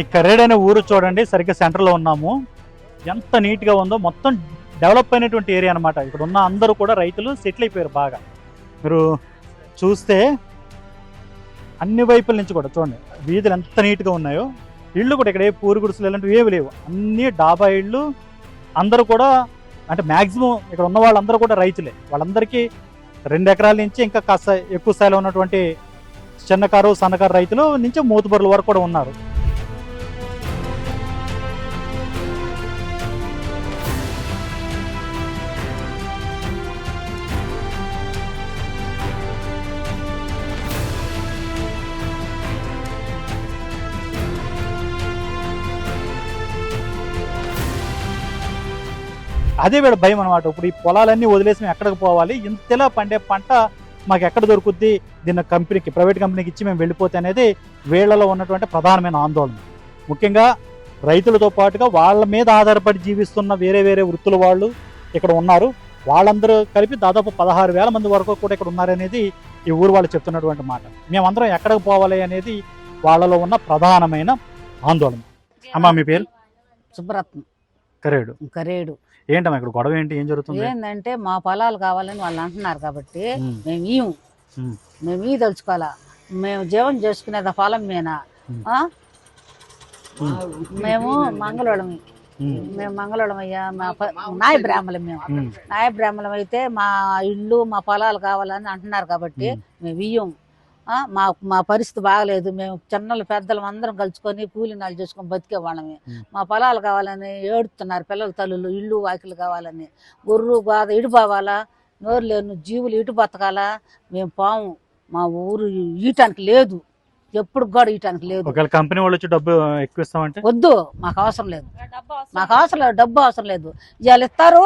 ఈ కరేడ్ అనే ఊరు చూడండి సరిగ్గా సెంటర్లో ఉన్నాము. ఎంత నీట్గా ఉందో మొత్తం డెవలప్ అయినటువంటి ఏరియా అనమాట ఇక్కడ ఉన్న అందరూ కూడా రైతులు సెటిల్ అయిపోయారు బాగా. మీరు చూస్తే అన్ని వైపుల నుంచి కూడా చూడండి వీధులు ఎంత నీట్గా ఉన్నాయో. ఇళ్ళు కూడా ఇక్కడ ఏ పూరి గుడిసెలు ఇలాంటివి ఏవి లేవు. అన్ని డాబా ఇళ్ళు. అందరూ కూడా అంటే మ్యాక్సిమం ఇక్కడ ఉన్న వాళ్ళందరూ కూడా రైతులే. వాళ్ళందరికీ రెండు ఎకరాల నుంచి ఇంకా కాస్త ఎక్కువ స్థాయిలో ఉన్నటువంటి చిన్నకారు సన్నకారు రైతులు నుంచి మూతుబరుల వరకు కూడా ఉన్నారు. అదే వీడు భయం అనమాట ఇప్పుడు ఈ పొలాలన్నీ వదిలేసి మేము ఎక్కడికి పోవాలి? ఇంతలా పండే పంట మాకు ఎక్కడ దొరుకుద్ది? దీన్ని కంపెనీకి ప్రైవేట్ కంపెనీకి ఇచ్చి మేము వెళ్ళిపోతే అనేది వీళ్ళలో ఉన్నటువంటి ప్రధానమైన ఆందోళన. ముఖ్యంగా రైతులతో పాటుగా వాళ్ళ మీద ఆధారపడి జీవిస్తున్న వేరే వేరే వృత్తుల వాళ్ళు ఇక్కడ ఉన్నారు. వాళ్ళందరూ కలిపి దాదాపు పదహారు వేల మంది వరకు కూడా ఇక్కడ ఉన్నారనేది ఈ ఊరు వాళ్ళు చెప్తున్నటువంటి మాట. మేమందరం ఎక్కడికి పోవాలి అనేది వాళ్ళలో ఉన్న ప్రధానమైన ఆందోళన. అమ్మా మీ పేరు? సుబ్బరత్నం. కరేడు. కరేడు. ఏంటమ్మా ఇక్కడ గొడవ ఏంటి? ఏం జరుగుతుంది? ఏంటంటే మా పొలాలు కావాలని వాళ్ళు అంటున్నారు కాబట్టి మేము ఇయ్యం మేము ఈ తలుచుకోవాలా? మేము జీవనం చేసుకునేది పొలం మీనా? మేము మంగళవారం. ఉమ్, మేము మంగళవారం అయ్యా మా నాయ బ్రాహ్మణులు మేము. నాయ బ్రాహ్మణులం అయితే మా ఇల్లు మా పొలాలు కావాలని అంటున్నారు కాబట్టి. మేము ఇయ్యం? మా మా పరిస్థితి బాగలేదు. మేము చిన్నలు పెద్దలు అందరం కలుసుకొని కూలి నాలు చేసుకొని బతికే వాళ్ళమే. ఉమ్. మా పొలాలు కావాలని ఏడుతున్నారు పిల్లల తల్లులు ఇల్లు వాకిలు కావాలని. గొర్రు బాధ ఇటు పోవాలా నోరు లేను జీవులు ఇటు బతకాలా మేము పాము. మా ఊరు ఈయటానికి లేదు. ఎప్పుడు కూడా ఈయటానికి లేదు. ఒకవేళ కంపెనీ వాళ్ళు వచ్చి డబ్బు ఎక్కువ ఇస్తామంటే? వద్దు. మాకు అవసరం లేదు. మాకు అవసరం లేదు. డబ్బు అవసరం లేదు. ఇవాళ ఇస్తారు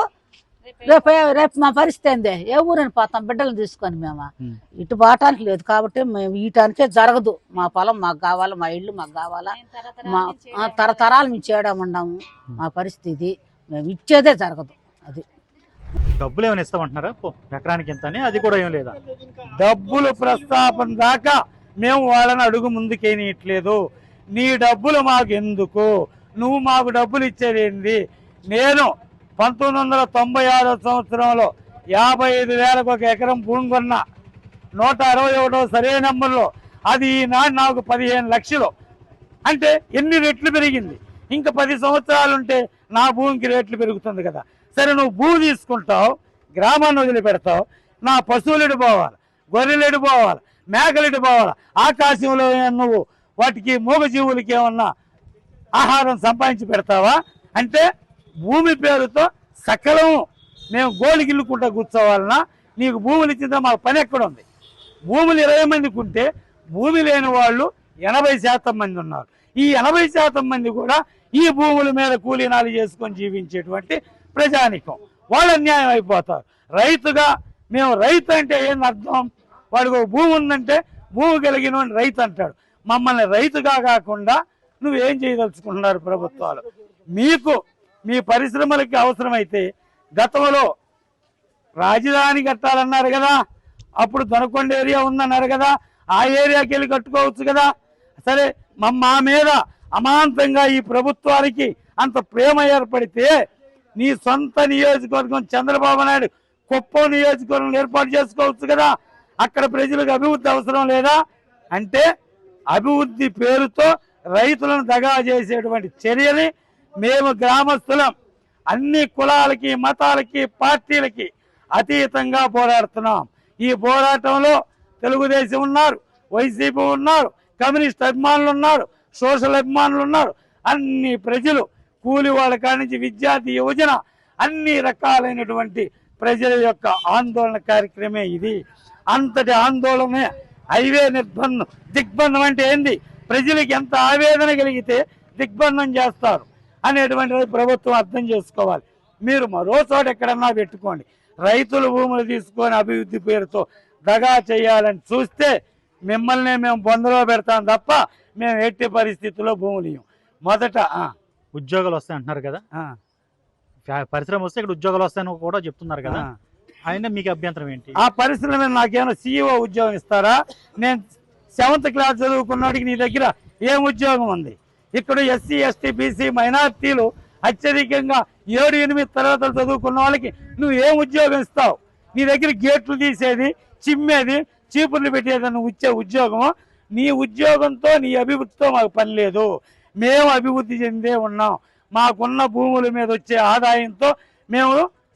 రేపు రేపు మా పరిస్థితి ఏంది? ఏ ఊరని పోతాం? బిడ్డలను తీసుకొని మేము. ఇటు పోవటానికి లేదు కాబట్టి మేము ఈటానికే జరగదు. మా పొలం మాకు కావాలా మా ఇల్లు మాకు కావాలా. మా తరతరాల నుంచి చేయడం ఉన్నాము మా పరిస్థితి మేము ఇచ్చేదే జరగదు. అది. డబ్బులు ఏమైనా ఇస్తామంటున్నారా? పో, ఎకరానికి ఎంత అని? అది కూడా ఏం లేదా? డబ్బులు ప్రస్తాపన దాకా మేము వాళ్ళని అడుగు ముందుకేనియట్లేదు. నీ డబ్బులు మాకు ఎందుకు నువ్వు మాకు డబ్బులు ఇచ్చేదేంది నేను పంతొమ్మిది వందల తొంభై ఆరో సంవత్సరంలో యాభై ఐదు వేలకు ఒక ఎకరం భూమి కొన్న నూట అరవై ఒకటో సరే నెంబర్లో అది ఈనాడు నాకు పదిహేను లక్షలు. అంటే ఎన్ని రెట్లు పెరిగింది? ఇంకా పది సంవత్సరాలు ఉంటే నా భూమికి రేట్లు పెరుగుతుంది కదా. సరే నువ్వు భూమి తీసుకుంటావు గ్రామాన్ని వదిలిపెడతావు నా పశువులు ఎటు పోవాలి? గొర్రెలు పోవాలి? మేకలు ఎటు పోవాలి? ఆకాశంలో నువ్వు వాటికి మూగజీవులకి ఏమన్నా ఆహారం సంపాదించి పెడతావా? అంటే భూమి పేరుతో సకలం మేము గోలిగిల్లుకుంటా కూర్చోవాలన్నా నీకు భూములు ఇచ్చిందా మాకు పని ఎక్కడ ఉంది? భూములు ఇరవై మందికి ఉంటే భూమి లేని వాళ్ళు ఎనభై శాతం మంది ఉన్నారు. ఈ ఎనభై శాతం మంది కూడా ఈ భూముల మీద కూలీనాలు చేసుకొని జీవించేటువంటి ప్రజానికం. వాళ్ళు అన్యాయం అయిపోతారు. రైతుగా మేము రైతు అంటే ఏంది అర్థం? వాడికి ఒక భూమి ఉందంటే భూమి కలిగిన రైతు అంటాడు. మమ్మల్ని రైతుగా కాకుండా నువ్వేం చేయదలుచుకుంటున్నారు ప్రభుత్వాలు? మీకు మీ పరిశ్రమలకి అవసరమైతే గతంలో రాజధాని కట్టాలన్నారు కదా అప్పుడు దొనకొండ ఏరియా ఉందన్నారు కదా ఆ ఏరియాకి వెళ్ళి కట్టుకోవచ్చు కదా. సరే మా మీద అమాంతంగా ఈ ప్రభుత్వానికి అంత ప్రేమ ఏర్పడితే నీ సొంత నియోజకవర్గం చంద్రబాబు నాయుడు కుప్పం నియోజకవర్గం ఏర్పాటు చేసుకోవచ్చు కదా. అక్కడ ప్రజలకు అభివృద్ధి అవసరం లేదా అంటే అభివృద్ధి పేరుతో రైతులను దగా చేసేటువంటి చర్యని మేము గ్రామస్తులం. అన్ని కులాలకి మతాలకి పార్టీలకి అతీతంగా పోరాడుతున్నాం. ఈ పోరాటంలో తెలుగుదేశం ఉన్నారు వైసీపీ ఉన్నారు కమ్యూనిస్ట్ అభిమానులు ఉన్నారు సోషల్ అభిమానులు ఉన్నారు. అన్ని ప్రజలు కూలి వాళ్ళ కానించి నుంచి విద్యార్థి యువజన అన్ని రకాలైనటువంటి ప్రజల యొక్క ఆందోళన కార్యక్రమే ఇది. అంతటి ఆందోళనే హైవే నిర్బంధం దిగ్బంధం అంటే ఏంది? ప్రజలకు ఎంత ఆవేదన కలిగితే దిగ్బంధం చేస్తారు. అనేటువంటిది ప్రభుత్వం అర్థం చేసుకోవాలి. మీరు మరో చోట ఎక్కడన్నా పెట్టుకోండి. రైతుల భూములు తీసుకొని అభివృద్ధి పేరుతో దగా చేయాలని చూస్తే మిమ్మల్ని మేము బొందలో పెడతాం తప్ప మేము ఎట్టి పరిస్థితుల్లో భూములు ఇవ్వం మొదట ఉద్యోగాలు వస్తాయి అంటున్నారు కదా పరిశ్రమ వస్తే ఇక్కడ ఉద్యోగాలు వస్తాయని కూడా చెప్తున్నారు కదా. ఆయన మీకు అభ్యంతరం ఏంటి? ఆ పరిశ్రమ మీద నాకేమైనా సీఈఓ ఉద్యోగం ఇస్తారా? నేను సెవెంత్ క్లాస్ చదువుకున్నాడికి నీ దగ్గర ఏం ఉద్యోగం ఉంది? ఇక్కడ ఎస్సీ ఎస్టీ బీసీ మైనార్టీలు అత్యధికంగా ఏడు ఎనిమిది తరగతులు చదువుకున్న వాళ్ళకి నువ్వు ఏం ఉద్యోగం ఇస్తావు? నీ దగ్గర గేట్లు తీసేది చిమ్మేది చీపుర్లు పెట్టేది వచ్చే ఉద్యోగం నీ ఉద్యోగంతో నీ అభివృద్ధితో మాకు పని లేదు. మేము అభివృద్ధి చెందే ఉన్నాం. మాకున్న భూముల మీద వచ్చే ఆదాయంతో మేము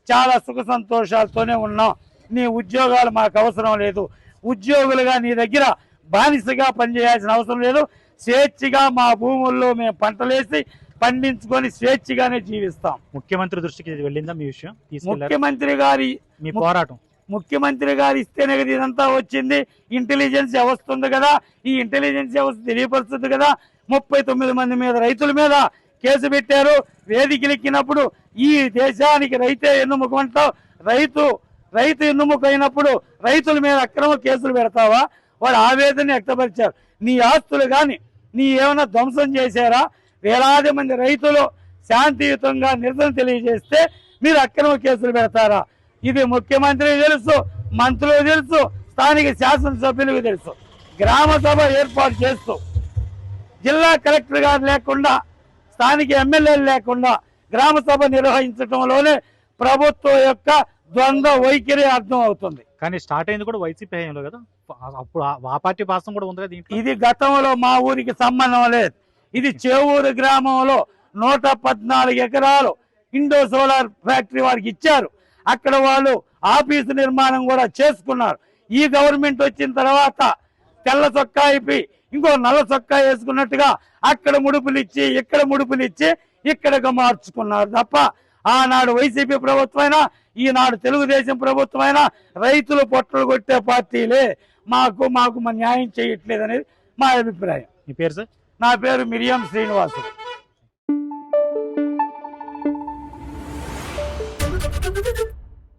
చాలా సుఖ సంతోషాలతోనే ఉన్నాం. నీ ఉద్యోగాలు మాకు అవసరం లేదు. ఉద్యోగులుగా నీ దగ్గర బానిసగా పనిచేయాల్సిన అవసరం లేదు. స్వేచ్ఛగా మా భూముల్లో మేము పంటలేసి పండించుకొని స్వేచ్ఛగానే జీవిస్తాం. ముఖ్యమంత్రి దృష్టికి వెళ్ళిందా మీ విషయం? ముఖ్యమంత్రి గారి మీ పోరాటం. ముఖ్యమంత్రి గారు ఇస్తేనే కదా ఇదంతా వచ్చింది. ఇంటెలిజెన్స్ వ్యవస్థ ఉంది కదా. ఈ ఇంటెలిజెన్స్ వ్యవస్థ తెలియపరుస్తుంది కదా. ముప్పై తొమ్మిది మంది మీద రైతుల మీద కేసు పెట్టారు. వేదికలెక్కినప్పుడు ఈ దేశానికి రైతే ఎన్నుముఖమంటావు రైతు రైతు ఎన్నుముక అయినప్పుడు రైతుల మీద అక్రమ కేసులు పెడతావా? వాడు ఆవేదన వ్యక్తపరిచారు. నీ ఆస్తులు కానీ నీ ఏమైనా ధ్వంసం చేశారా? వేలాది మంది రైతులు శాంతియుతంగా నిరసన తెలియజేస్తే మీరు అక్రమ కేసులు పెడతారా? ఇది ముఖ్యమంత్రి తెలుసు మంత్రులు తెలుసు స్థానిక శాసనసభ్యులకు తెలుసు. గ్రామ సభ ఏర్పాటు చేస్తూ జిల్లా కలెక్టర్ గారు లేకుండా స్థానిక ఎమ్మెల్యేలు లేకుండా గ్రామ సభ నిర్వహించడంలోనే ప్రభుత్వం యొక్క ద్వంద్వ వైఖరి అర్థం అవుతుంది కానీ స్టార్ట్ అయింది కూడా వైసీపీ హయాంలో కదా? అప్పుడు ఆ- పార్టీ పాసం కూడా ఉంది కదా ఇది గతంలో మా ఊరికి సంబంధం లేదు. ఇది చేవూరు గ్రామంలో నూట పద్నాలుగు ఎకరాలు ఇండో సోలార్ ఫ్యాక్టరీ వారికి ఇచ్చారు. అక్కడ వాళ్ళు ఆఫీసు నిర్మాణం కూడా చేసుకున్నారు. ఈ గవర్నమెంట్ వచ్చిన తర్వాత తెల్ల చొక్కా అయిపోయి ఇంకో నల్ల చొక్కా వేసుకున్నట్టుగా అక్కడ ముడుపులు ఇచ్చి ఇక్కడ ముడుపులు ఇచ్చి ఇక్కడగా మార్చుకున్నారు తప్ప ఆనాడు వైసీపీ ప్రభుత్వమైనా ఈనాడు తెలుగుదేశం ప్రభుత్వమైనా రైతులు పొట్టలు కొట్టే పార్టీలే మాకు మాకు మా న్యాయం చేయట్లేదు అనేది మా అభిప్రాయం. మీ పేరు సార్ నా పేరు మిరియం శ్రీనివాసులు